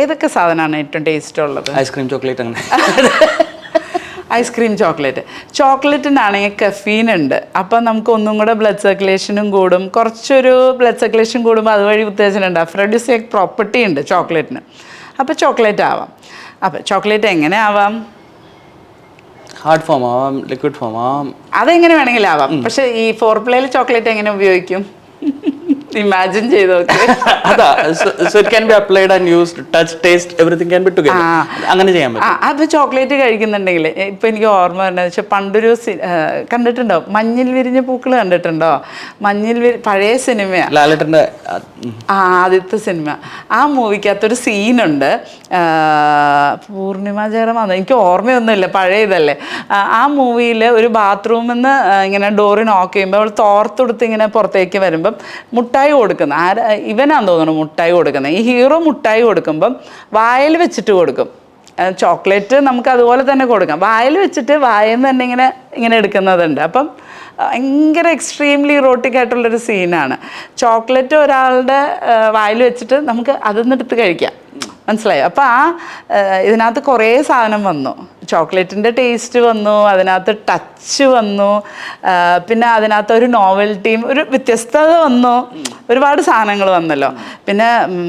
ഏതൊക്കെ സാധനമാണ് ഏറ്റവും ടേസ്റ്റ് ഉള്ളത്? ഐസ്ക്രീം ചോക്ലേറ്റ് അങ്ങനെ. ഐസ്ക്രീം ചോക്ലേറ്റ് ചോക്ലേറ്റിനാണെങ്കിൽ കഫീൻ ഉണ്ട്. അപ്പം നമുക്ക് ഒന്നും കൂടെ ബ്ലഡ് സർക്കുലേഷനും കൂടും. കുറച്ചൊരു ബ്ലഡ് സർക്കുലേഷൻ കൂടുമ്പോൾ അതുവഴി ഉത്തേജനം ഉണ്ട്. അഫ്രഡിസിയക് പ്രോപ്പർട്ടി ഉണ്ട് ചോക്ലേറ്റിന് അപ്പോൾ ചോക്ലേറ്റ് ആവാം. അപ്പം ചോക്ലേറ്റ് എങ്ങനെ ആവാം? ഹാർഡ് ഫോം ആവാം ലിക്വിഡ് ഫോം ആവാം. അതെങ്ങനെ വേണമെങ്കിലും ആവാം. പക്ഷേ ഈ ഫോർ പ്ലേയിൽ ചോക്ലേറ്റ് എങ്ങനെ ഉപയോഗിക്കും? ഇമാജിൻ ചെയ്ത് നോക്ക് അതാ so it can be applied and used touch taste everything can be together അങ്ങനെ ചെയ്യാൻ പറ്റും. അപ്പൊ ചോക്ലേറ്റ് കഴിക്കുന്നുണ്ടെങ്കിൽ ഇപ്പൊ എനിക്ക് ഓർമ്മ വരുന്നത് പക്ഷെ പണ്ടൊരു കണ്ടിട്ടുണ്ടോ? മഞ്ഞിൽ വിരിഞ്ഞ പൂക്കൾ കണ്ടിട്ടുണ്ടോ? മഞ്ഞിൽ പഴയ സിനിമയാ. ലാലേട്ടന്റെ ആ ആദ്യത്തെ സിനിമ. ആ മൂവിക്കകത്തൊരു സീനുണ്ട്. പൂർണിമ ജയറാം എനിക്ക് ഓർമ്മയൊന്നുമില്ല പഴയ ഇതല്ലേ. ആ, ആ മൂവിയിൽ ഒരു ബാത്റൂമിൽ നിന്ന് ഇങ്ങനെ ഡോറിന് നോക്ക് ചെയ്യുമ്പോൾ അവൾ തോർത്തെടുത്ത് ഇങ്ങനെ പുറത്തേക്ക് വരുമ്പം മുട്ടായി കൊടുക്കുന്ന ആര ഇവനാന്ന് തോന്നുന്നു മുട്ടായി കൊടുക്കുന്നത്. ഈ ഹീറോ മുട്ടായി കൊടുക്കുമ്പം വായിൽ വെച്ചിട്ട് കൊടുക്കും. ചോക്ലേറ്റ് നമുക്ക് അതുപോലെ തന്നെ കൊടുക്കാം. വായിൽ വെച്ചിട്ട് വായിൽ നിന്ന് തന്നെ ഇങ്ങനെ ഇങ്ങനെ എടുക്കുന്നതുണ്ട്. അപ്പം ഭയങ്കര എക്സ്ട്രീംലി ഇറോട്ടിക് ആയിട്ടുള്ളൊരു സീനാണ് ചോക്ലേറ്റ് ഒരാളുടെ വായിൽ വെച്ചിട്ട് നമുക്ക് അതൊന്നും എടുത്ത് കഴിക്കാം. മനസ്സിലായോ? അപ്പോൾ ആ ഇതിനകത്ത് കുറേ സാധനം വന്നു. ചോക്ലേറ്റിന്റെ ടേസ്റ്റ് വന്നു അതിനകത്ത് ടച്ച് വന്നു പിന്നെ അതിനകത്ത് ഒരു നോവൽറ്റിയും ഒരു വ്യത്യസ്തത വന്നു. ഒരുപാട് സാധനങ്ങൾ വന്നല്ലോ. പിന്നെ